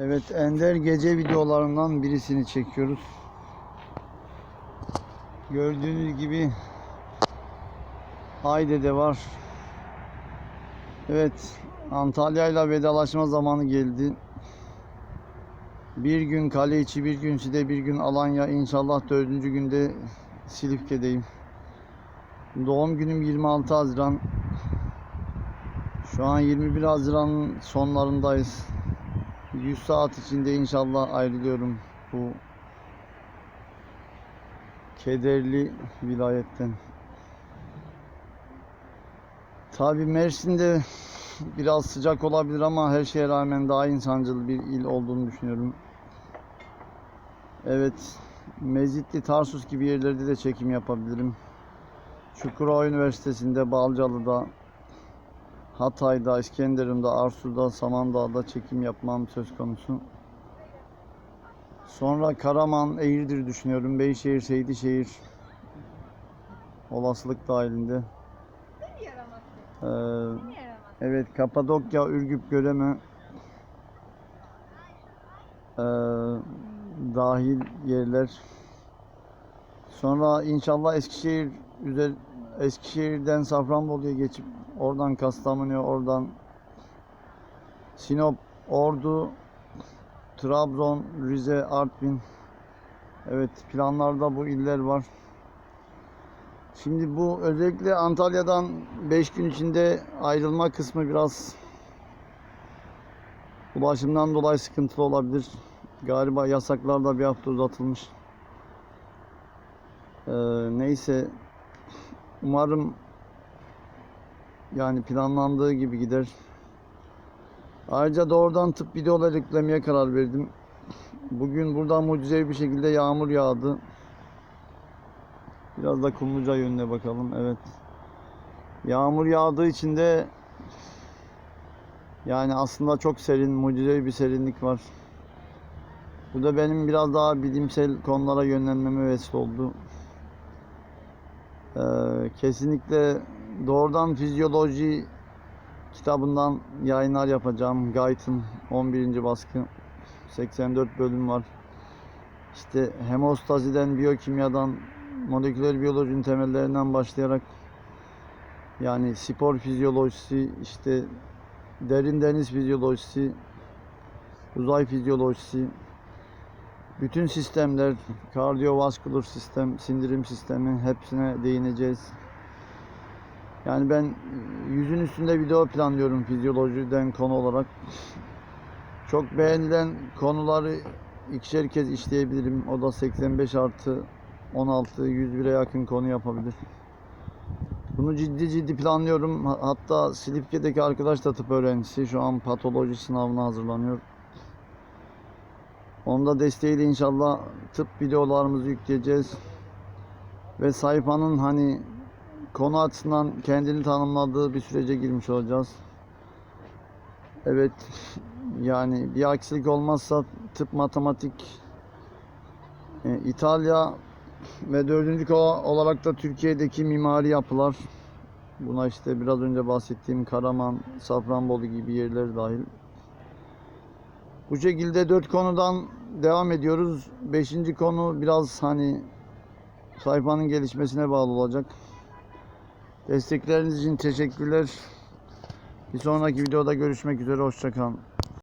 Evet Ender gece videolarından birisini çekiyoruz. Gördüğünüz gibi Hayde'de var. Evet Antalya ile vedalaşma zamanı geldi. Bir gün kale içi, bir gün Side, bir gün Alanya. İnşallah dördüncü günde Silifke'deyim. Doğum günüm 26 Haziran. Şu an 21 Haziran'ın sonlarındayız. 100 saat içinde inşallah ayrılıyorum bu kederli vilayetten. Tabi Mersin'de biraz sıcak olabilir ama her şeye rağmen daha insancıl bir il olduğunu düşünüyorum. Evet, Mezitli, Tarsus gibi yerlerde de çekim yapabilirim. Çukurova Üniversitesi'nde, Balcalı'da, Hatay'da, İskenderun'da, Arsu'da, Samandağ'da çekim yapmam söz konusu. Sonra Karaman, Eğirdir düşünüyorum. Beyşehir, Seydişehir olasılık dahilinde. Ee, evet, Kapadokya, Ürgüp, Göreme ee, dahil yerler. Sonra inşallah Eskişehir Eskişehir'den Safranbolu'ya geçip oradan Kastamonu'ya, oradan Sinop, Ordu, Trabzon, Rize, Artvin. Evet planlarda bu iller var. Şimdi bu özellikle Antalya'dan 5 gün içinde ayrılma kısmı biraz ulaşımdan dolayı sıkıntılı olabilir. Galiba yasaklar da bir hafta uzatılmış. Ee, neyse umarım yani planlandığı gibi gider. Ayrıca doğrudan tıp videoları yüklemeye karar verdim. Bugün burada mucizevi bir şekilde yağmur yağdı. Biraz da Kumluca yönüne bakalım. Evet. Yağmur yağdığı için de yani aslında çok serin, mucizevi bir serinlik var. Bu da benim biraz daha bilimsel konulara yönlenmeme vesile oldu. Ee, kesinlikle doğrudan fizyoloji kitabından yayınlar yapacağım. Guyton 11. baskı. 84 bölüm var. İşte hemostaziden, biyokimyadan, moleküler biyolojinin temellerinden başlayarak yani spor fizyolojisi, işte derin deniz fizyolojisi, uzay fizyolojisi, bütün sistemler, kardiyovasküler sistem, sindirim sistemi hepsine değineceğiz. Yani ben yüzün üstünde video planlıyorum fizyolojiden konu olarak. Çok beğenilen konuları ikişer kez işleyebilirim. O da 85 artı 16, 101'e yakın konu yapabilir. Bunu ciddi ciddi planlıyorum. Ha- Hatta Silifke'deki arkadaş da tıp öğrencisi. Şu an patoloji sınavına hazırlanıyor. Onda desteğiyle inşallah tıp videolarımızı yükleyeceğiz. Ve sayfanın hani konu açısından kendini tanımladığı bir sürece girmiş olacağız. Evet yani bir aksilik olmazsa tıp matematik e, İtalya ve dördüncü ko- olarak da Türkiye'deki mimari yapılar buna işte biraz önce bahsettiğim Karaman, Safranbolu gibi yerler dahil. Bu şekilde dört konudan devam ediyoruz. Beşinci konu biraz hani sayfanın gelişmesine bağlı olacak. Destekleriniz için teşekkürler. Bir sonraki videoda görüşmek üzere. Hoşçakalın.